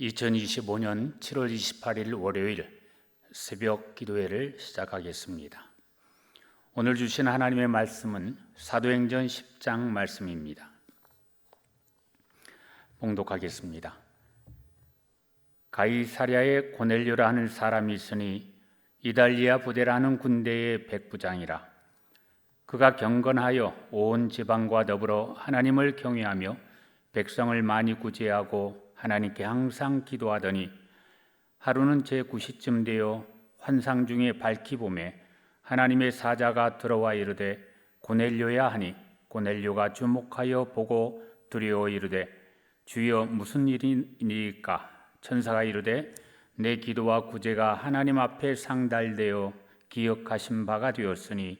2025년 7월 28일 월요일 새벽 기도회를 시작하겠습니다. 오늘 주신 하나님의 말씀은 사도행전 10장 말씀입니다. 봉독하겠습니다. 가이사랴에 고넬료라 하는 사람이 있으니 이달리아 부대라는 군대의 백부장이라 그가 경건하여 온 지방과 더불어 하나님을 경외하며 백성을 많이 구제하고 하나님께 항상 기도하더니 하루는 제 9시쯤 되어 환상 중에 밝히 봄에 하나님의 사자가 들어와 이르되 고넬료야 하니 고넬료가 주목하여 보고 두려워 이르되 주여 무슨 일이니까? 천사가 이르되 내 기도와 구제가 하나님 앞에 상달되어 기억하신 바가 되었으니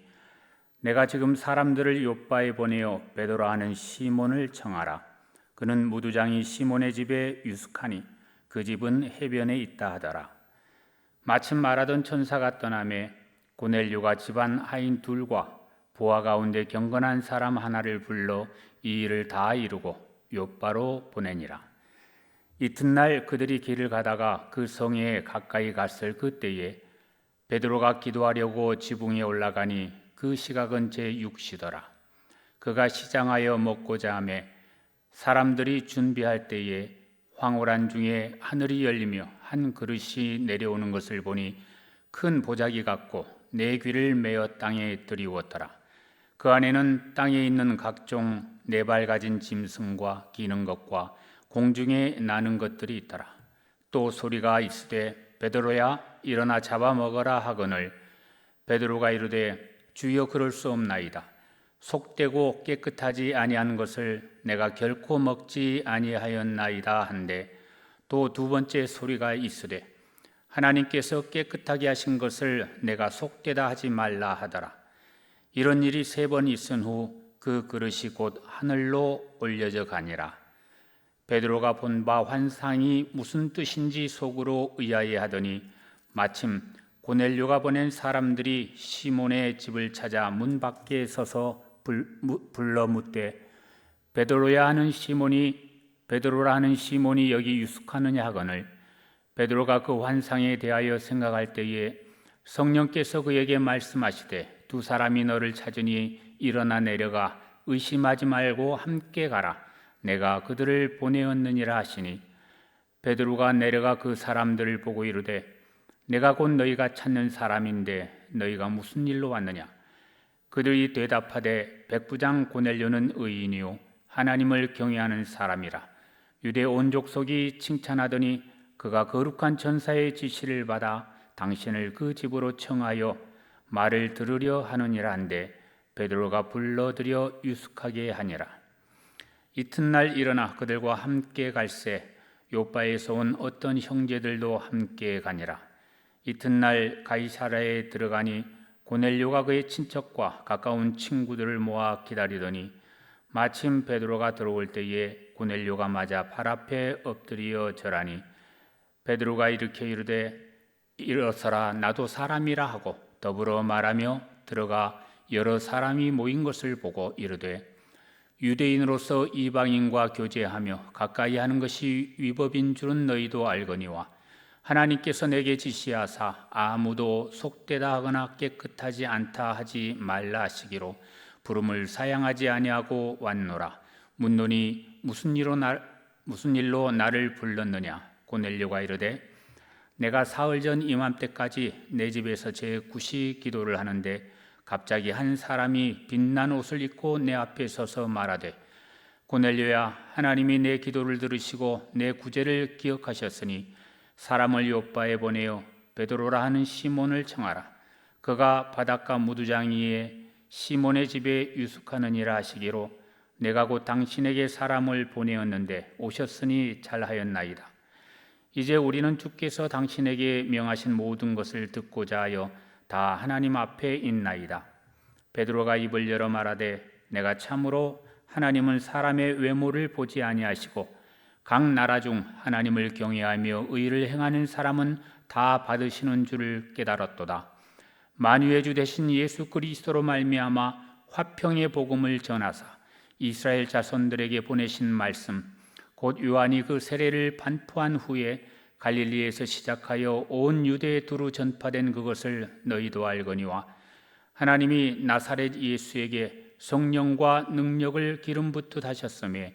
내가 지금 사람들을 요바에 보내어 베드로 하는 시몬을 청하라 그는 무두장이 시몬의 집에 유숙하니 그 집은 해변에 있다 하더라. 마침 말하던 천사가 떠남에 고넬료가 집안 하인 둘과 보아 가운데 경건한 사람 하나를 불러 이 일을 다 이루고 요바로 보내니라. 이튿날 그들이 길을 가다가 그 성에 가까이 갔을 그때에 베드로가 기도하려고 지붕에 올라가니 그 시각은 제 6시더라. 그가 시장하여 먹고자 하매 사람들이 준비할 때에 황홀한 중에 하늘이 열리며 한 그릇이 내려오는 것을 보니 큰 보자기 같고 내 귀를 메어 땅에 들이웠더라. 그 안에는 땅에 있는 각종 네 발 가진 짐승과 기는 것과 공중에 나는 것들이 있더라. 또 소리가 있으되 베드로야 일어나 잡아 먹어라 하거늘 베드로가 이르되 주여 그럴 수 없나이다. 속되고 깨끗하지 아니한 것을 내가 결코 먹지 아니하였나이다 한데 또 두 번째 소리가 있으되 하나님께서 깨끗하게 하신 것을 내가 속되다 하지 말라 하더라. 이런 일이 세 번 있은 후 그 그릇이 곧 하늘로 올려져 가니라. 베드로가 본 바 환상이 무슨 뜻인지 속으로 의아해하더니 마침 고넬료가 보낸 사람들이 시몬의 집을 찾아 문 밖에 서서 불러 묻되 베드로야 하는 시몬이 베드로라 하는 시몬이 여기 유숙하느냐 하거늘 베드로가 그 환상에 대하여 생각할 때에 성령께서 그에게 말씀하시되 두 사람이 너를 찾으니 일어나 내려가 의심하지 말고 함께 가라. 내가 그들을 보내었느니라 하시니 베드로가 내려가 그 사람들을 보고 이르되 내가 곧 너희가 찾는 사람인데 너희가 무슨 일로 왔느냐 그들이 대답하되 백부장 고넬료는 의인이요 하나님을 경외하는 사람이라. 유대 온 족속이 칭찬하더니 그가 거룩한 천사의 지시를 받아 당신을 그 집으로 청하여 말을 들으려 하느니라 한데 베드로가 불러들여 유숙하게 하니라. 이튿날 일어나 그들과 함께 갈새 요바에서 온 어떤 형제들도 함께 가니라. 이튿날 가이사라에 들어가니 고넬료가 그의 친척과 가까운 친구들을 모아 기다리더니 마침 베드로가 들어올 때에 고넬료가 맞아 발 앞에 엎드려 절하니 베드로가 이렇게 이르되 일어서라 나도 사람이라 하고 더불어 말하며 들어가 여러 사람이 모인 것을 보고 이르되 유대인으로서 이방인과 교제하며 가까이 하는 것이 위법인 줄은 너희도 알거니와 하나님께서 내게 지시하사 아무도 속되다 하거나 깨끗하지 않다 하지 말라 하시기로 부름을 사양하지 아니하고 왔노라. 묻노니 무슨 일로 날 무슨 일로 나를 불렀느냐? 고넬료가 이르되 내가 사흘 전 이맘때까지 내 집에서 제 구시 기도를 하는데 갑자기 한 사람이 빛난 옷을 입고 내 앞에 서서 말하되 고넬료야 하나님이 내 기도를 들으시고 내 구제를 기억하셨으니 사람을 요바에 보내어 베드로라 하는 시몬을 청하라. 그가 바닷가 무두장이에 시몬의 집에 유숙하느니라 하시기로 내가 곧 당신에게 사람을 보내었는데 오셨으니 잘하였나이다. 이제 우리는 주께서 당신에게 명하신 모든 것을 듣고자 하여 다 하나님 앞에 있나이다. 베드로가 입을 열어 말하되 내가 참으로 하나님은 사람의 외모를 보지 아니하시고 각 나라 중 하나님을 경외하며 의를 행하는 사람은 다 받으시는 줄을 깨달았도다. 만유의 주 대신 예수 그리스도로 말미암아 화평의 복음을 전하사 이스라엘 자손들에게 보내신 말씀 곧 요한이 그 세례를 반포한 후에 갈릴리에서 시작하여 온 유대에 두루 전파된 그것을 너희도 알거니와 하나님이 나사렛 예수에게 성령과 능력을 기름 붓듯 하셨음에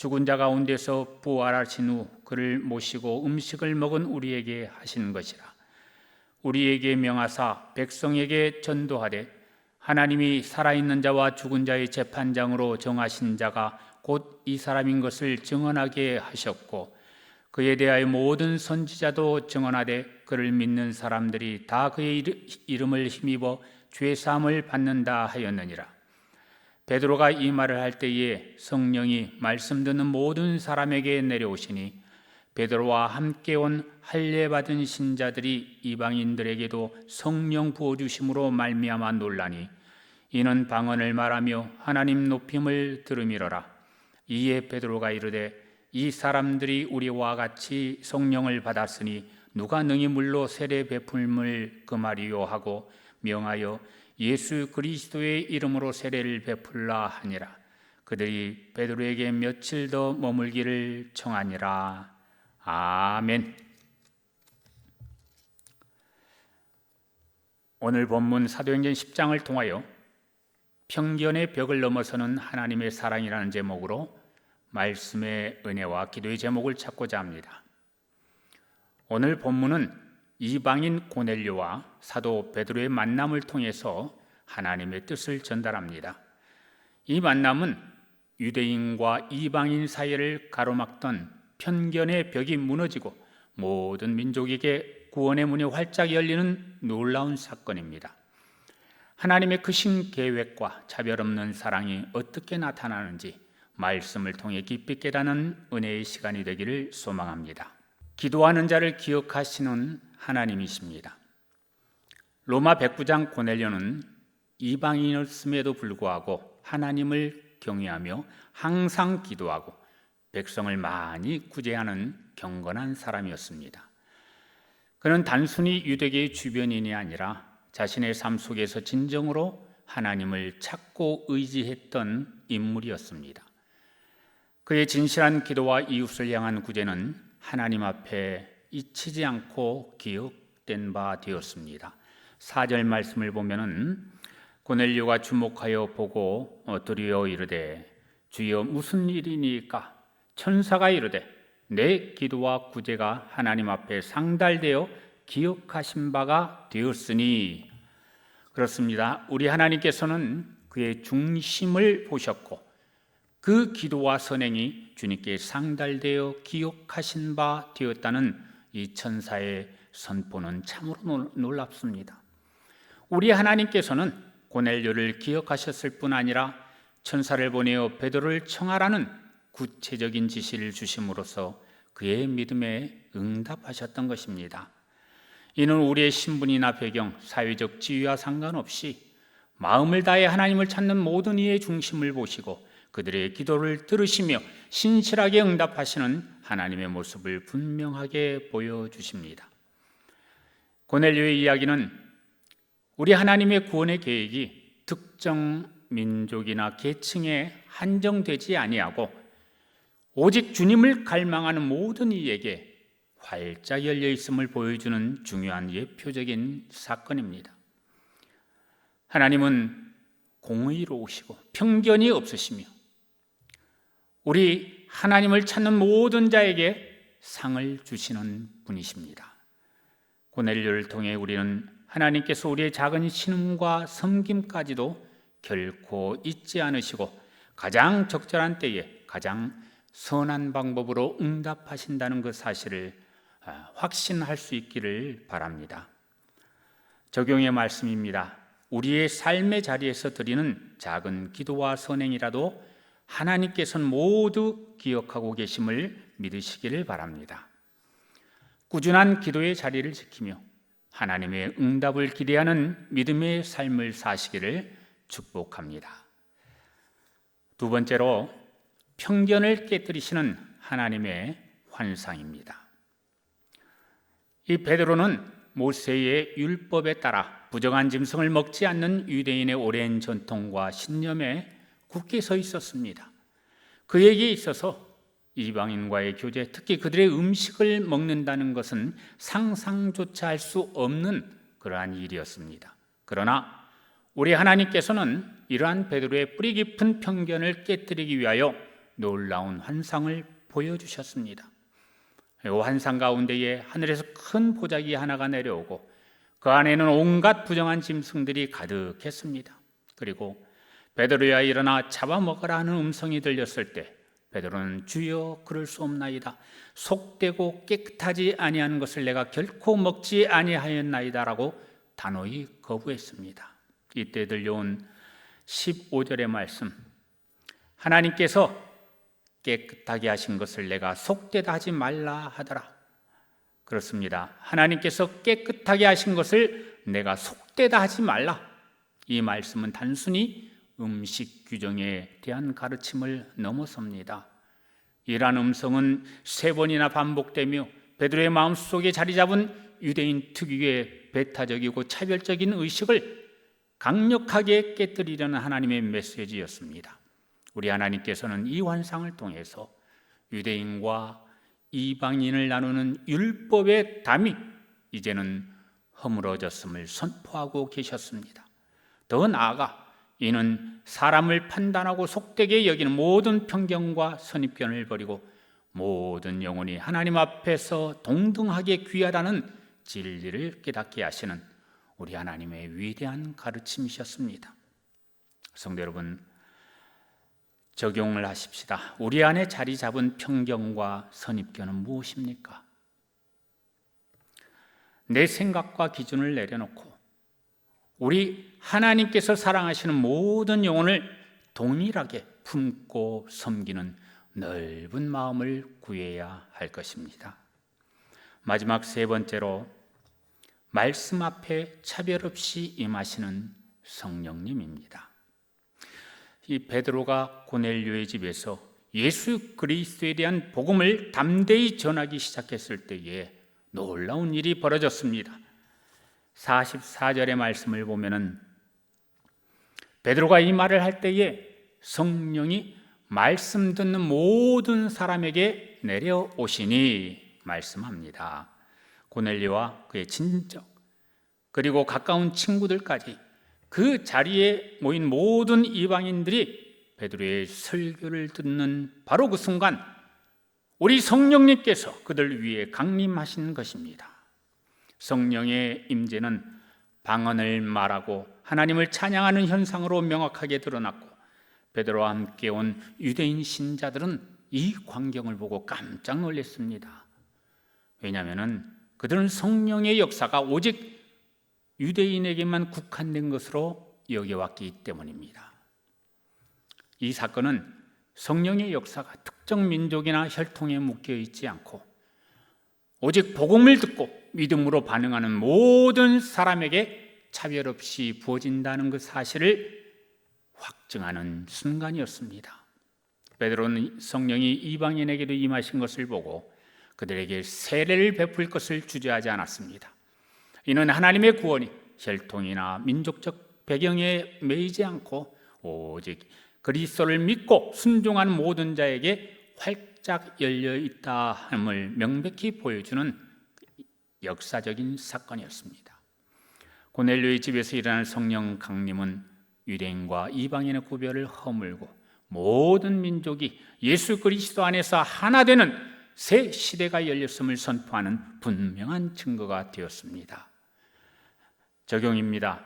죽은 자 가운데서 부활하신 후 그를 모시고 음식을 먹은 우리에게 하신 것이라 우리에게 명하사 백성에게 전도하되 하나님이 살아있는 자와 죽은 자의 재판장으로 정하신 자가 곧 이 사람인 것을 증언하게 하셨고 그에 대하여 모든 선지자도 증언하되 그를 믿는 사람들이 다 그의 이름을 힘입어 죄 사함을 받는다 하였느니라. 베드로가 이 말을 할 때에 성령이 말씀 듣는 모든 사람에게 내려오시니 베드로와 함께 온 할례 받은 신자들이 이방인들에게도 성령 부어 주심으로 말미암아 놀라니 이는 방언을 말하며 하나님 높임을 들음이로라. 이에 베드로가 이르되 이 사람들이 우리와 같이 성령을 받았으니 누가 능히 물로 세례 베풀물 금하리요? 하고 명하여 예수 그리스도의 이름으로 세례를 베풀라 하니라 그들이 베드로에게 며칠 더 머물기를 청하니라 아멘. 오늘 본문 사도행전 10장을 통하여 편견의 벽을 넘어서는 하나님의 사랑이라는 제목으로 말씀의 은혜와 기도의 제목을 찾고자 합니다. 오늘 본문은 이방인 고넬료와 사도 베드로의 만남을 통해서 하나님의 뜻을 전달합니다. 이 만남은 유대인과 이방인 사이를 가로막던 편견의 벽이 무너지고 모든 민족에게 구원의 문이 활짝 열리는 놀라운 사건입니다. 하나님의 크신 계획과 차별 없는 사랑이 어떻게 나타나는지 말씀을 통해 깊이 깨닫는 은혜의 시간이 되기를 소망합니다. 기도하는 자를 기억하시는 하나님이십니다. 로마 백부장 고넬료는 이방인이었음에도 불구하고 하나님을 경외하며 항상 기도하고 백성을 많이 구제하는 경건한 사람이었습니다. 그는 단순히 유대계의 주변인이 아니라 자신의 삶 속에서 진정으로 하나님을 찾고 의지했던 인물이었습니다. 그의 진실한 기도와 이웃을 향한 구제는 하나님 앞에 잊히지 않고 기억된 바 되었습니다. 4절 말씀을 보면은 고넬료가 주목하여 보고 두려워 이르되 주여 무슨 일이니까 천사가 이르되 내 기도와 구제가 하나님 앞에 상달되어 기억하신 바가 되었으니 그렇습니다. 우리 하나님께서는 그의 중심을 보셨고 그 기도와 선행이 주님께 상달되어 기억하신 바 되었다는 이 천사의 선포는 참으로 놀랍습니다. 우리 하나님께서는 고넬료를 기억하셨을 뿐 아니라 천사를 보내어 베드로를 청하라는 구체적인 지시를 주심으로써 그의 믿음에 응답하셨던 것입니다. 이는 우리의 신분이나 배경, 사회적 지위와 상관없이 마음을 다해 하나님을 찾는 모든 이의 중심을 보시고 그들의 기도를 들으시며 신실하게 응답하시는 하나님의 모습을 분명하게 보여주십니다. 고넬료의 이야기는 우리 하나님의 구원의 계획이 특정 민족이나 계층에 한정되지 아니하고 오직 주님을 갈망하는 모든 이에게 활짝 열려 있음을 보여주는 중요한 예표적인 사건입니다. 하나님은 공의로우시고 편견이 없으시며 우리 하나님을 찾는 모든 자에게 상을 주시는 분이십니다. 고넬료를 통해 우리는 하나님께서 우리의 작은 신음과 섬김까지도 결코 잊지 않으시고 가장 적절한 때에 가장 선한 방법으로 응답하신다는 그 사실을 아, 확신할 수 있기를 바랍니다. 적용의 말씀입니다. 우리의 삶의 자리에서 드리는 작은 기도와 선행이라도 하나님께서는 모두 기억하고 계심을 믿으시기를 바랍니다. 꾸준한 기도의 자리를 지키며 하나님의 응답을 기대하는 믿음의 삶을 사시기를 축복합니다. 두 번째로 편견을 깨뜨리시는 하나님의 환상입니다. 이 베드로는 모세의 율법에 따라 부정한 짐승을 먹지 않는 유대인의 오랜 전통과 신념에 굳게 서 있었습니다. 그에게 있어서 이방인과의 교제, 특히 그들의 음식을 먹는다는 것은 상상조차 할 수 없는 그러한 일이었습니다. 그러나 우리 하나님께서는 이러한 베드로의 뿌리 깊은 편견을 깨뜨리기 위하여 놀라운 환상을 보여주셨습니다. 이 환상 가운데에 하늘에서 큰 보자기 하나가 내려오고 그 안에는 온갖 부정한 짐승들이 가득했습니다. 그리고 베드로야 일어나 잡아먹으라 하는 음성이 들렸을 때 베드로는 주여 그럴 수 없나이다. 속되고 깨끗하지 아니한 것을 내가 결코 먹지 아니하였나이다라고 단호히 거부했습니다. 이때 들려온 15절의 말씀. 하나님께서 깨끗하게 하신 것을 내가 속되다 하지 말라 하더라. 그렇습니다. 하나님께서 깨끗하게 하신 것을 내가 속되다 하지 말라. 이 말씀은 단순히 음식 규정에 대한 가르침을 넘어섭니다. 이러한 음성은 세 번이나 반복되며 베드로의 마음속에 자리 잡은 유대인 특유의 배타적이고 차별적인 의식을 강력하게 깨뜨리려는 하나님의 메시지였습니다. 우리 하나님께서는 이 환상을 통해서 유대인과 이방인을 나누는 율법의 담이 이제는 허물어졌음을 선포하고 계셨습니다. 더 나아가 이는 사람을 판단하고 속되게 여기는 모든 편견과 선입견을 버리고 모든 영혼이 하나님 앞에서 동등하게 귀하다는 진리를 깨닫게 하시는 우리 하나님의 위대한 가르침이셨습니다. 성도 여러분, 적용을 하십시다. 우리 안에 자리 잡은 편견과 선입견은 무엇입니까? 내 생각과 기준을 내려놓고 우리 하나님께서 사랑하시는 모든 영혼을 동일하게 품고 섬기는 넓은 마음을 구해야 할 것입니다. 마지막 세 번째로 말씀 앞에 차별 없이 임하시는 성령님입니다. 이 베드로가 고넬료의 집에서 예수 그리스도에 대한 복음을 담대히 전하기 시작했을 때에 놀라운 일이 벌어졌습니다. 44절의 말씀을 보면은 베드로가 이 말을 할 때에 성령이 말씀 듣는 모든 사람에게 내려오시니 말씀합니다. 고넬리와 그의 친척 그리고 가까운 친구들까지 그 자리에 모인 모든 이방인들이 베드로의 설교를 듣는 바로 그 순간 우리 성령님께서 그들 위해 강림하신 것입니다. 성령의 임재는 방언을 말하고 하나님을 찬양하는 현상으로 명확하게 드러났고 베드로와 함께 온 유대인 신자들은 이 광경을 보고 깜짝 놀랐습니다. 왜냐하면 그들은 성령의 역사가 오직 유대인에게만 국한된 것으로 여겨왔기 때문입니다. 이 사건은 성령의 역사가 특정 민족이나 혈통에 묶여 있지 않고 오직 복음을 듣고 믿음으로 반응하는 모든 사람에게 차별 없이 부어진다는 그 사실을 확증하는 순간이었습니다. 베드로는 성령이 이방인에게도 임하신 것을 보고 그들에게 세례를 베풀 것을 주저하지 않았습니다. 이는 하나님의 구원이 혈통이나 민족적 배경에 매이지 않고 오직 그리스도를 믿고 순종하는 모든 자에게 활짝 열려 있다 함을 명백히 보여주는 역사적인 사건이었습니다. 고넬료의 집에서 일어난 성령 강림은 유대인과 이방인의 구별을 허물고 모든 민족이 예수 그리스도 안에서 하나 되는 새 시대가 열렸음을 선포하는 분명한 증거가 되었습니다. 적용입니다.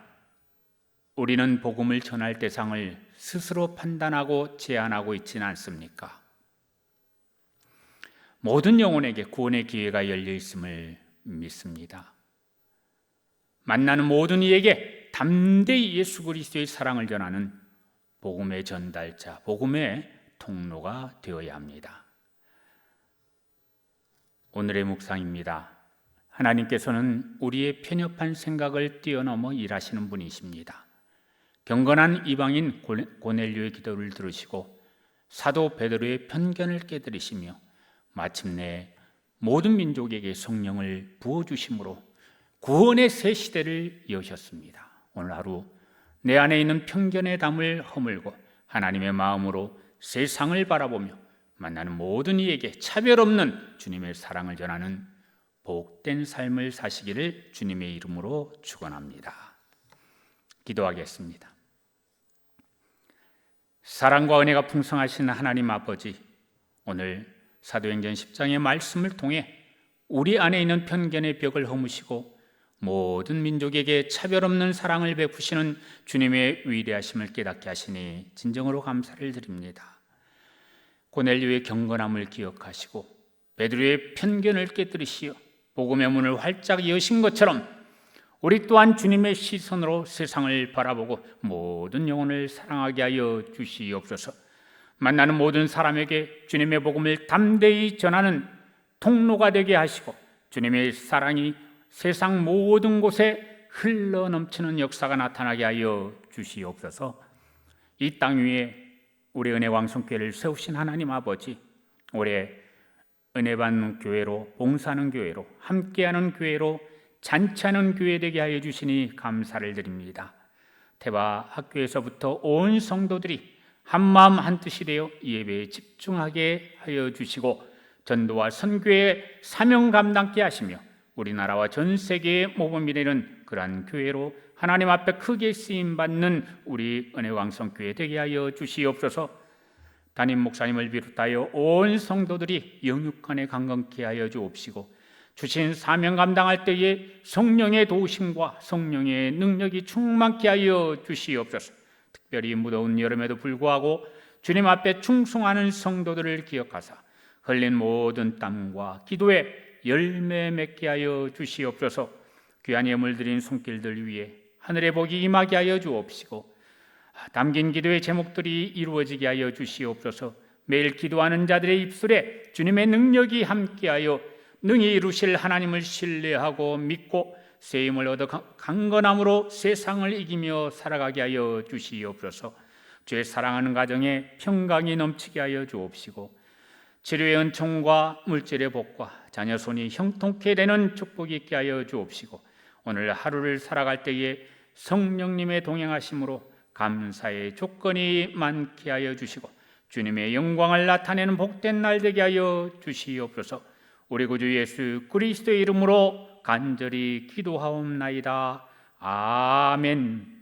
우리는 복음을 전할 대상을 스스로 판단하고 제한하고 있지는 않습니까? 모든 영혼에게 구원의 기회가 열려 있음을 믿습니다. 만나는 모든 이에게 담대히 예수 그리스도의 사랑을 전하는 복음의 전달자, 복음의 통로가 되어야 합니다. 오늘의 묵상입니다. 하나님께서는 우리의 편협한 생각을 뛰어넘어 일하시는 분이십니다. 경건한 이방인 고넬료의 기도를 들으시고 사도 베드로의 편견을 깨뜨리시며 마침내 모든 민족에게 성령을 부어 주심으로 구원의 새 시대를 여셨습니다. 오늘 하루 내 안에 있는 편견의 담을 허물고 하나님의 마음으로 세상을 바라보며 만나는 모든 이에게 차별 없는 주님의 사랑을 전하는 복된 삶을 사시기를 주님의 이름으로 축원합니다. 기도하겠습니다. 사랑과 은혜가 풍성하신 하나님 아버지, 오늘 사도행전 10장의 말씀을 통해 우리 안에 있는 편견의 벽을 허무시고 모든 민족에게 차별 없는 사랑을 베푸시는 주님의 위대하심을 깨닫게 하시니 진정으로 감사를 드립니다. 고넬료의 경건함을 기억하시고 베드로의 편견을 깨뜨리시어 복음의 문을 활짝 여신 것처럼 우리 또한 주님의 시선으로 세상을 바라보고 모든 영혼을 사랑하게 하여 주시옵소서. 만나는 모든 사람에게 주님의 복음을 담대히 전하는 통로가 되게 하시고 주님의 사랑이 세상 모든 곳에 흘러 넘치는 역사가 나타나게 하여 주시옵소서. 이 땅 위에 우리 은혜 왕성교회를 세우신 하나님 아버지, 올해 은혜 받는 교회로 봉사하는 교회로 함께하는 교회로 잔치하는 교회 되게 하여 주시니 감사를 드립니다. 태바 학교에서부터 온 성도들이 한 마음 한 뜻이 되어 예배에 집중하게 하여 주시고 전도와 선교의 사명 감당케 하시며 우리나라와 전 세계에 모범이 되는 그러한 교회로 하나님 앞에 크게 쓰임 받는 우리 은혜왕성 교회 되게 하여 주시옵소서. 담임 목사님을 비롯하여 온 성도들이 영육간에 강건케 하여 주옵시고 주신 사명 감당할 때에 성령의 도우심과 성령의 능력이 충만케 하여 주시옵소서. 특별히 무더운 여름에도 불구하고 주님 앞에 충성하는 성도들을 기억하사 흘린 모든 땀과 기도에 열매 맺게 하여 주시옵소서. 귀한 예물 드린 손길들 위에 하늘의 복이 임하게 하여 주옵시고 담긴 기도의 제목들이 이루어지게 하여 주시옵소서. 매일 기도하는 자들의 입술에 주님의 능력이 함께하여 능히 이루실 하나님을 신뢰하고 믿고 세임을 얻어 강- 강건함으로 세상을 이기며 살아가게 하여 주시옵소서. 주의 사랑하는 가정에 평강이 넘치게 하여 주옵시고 치료의 은총과 물질의 복과 자녀 손이 형통케 되는 축복이 있게 하여 주옵시고 오늘 하루를 살아갈 때에 성령님의 동행하심으로 감사의 조건이 많게 하여 주시고 주님의 영광을 나타내는 복된 날 되게 하여 주시옵소서. 우리 구주 예수 그리스도의 이름으로 간절히 기도하옵나이다. 아멘.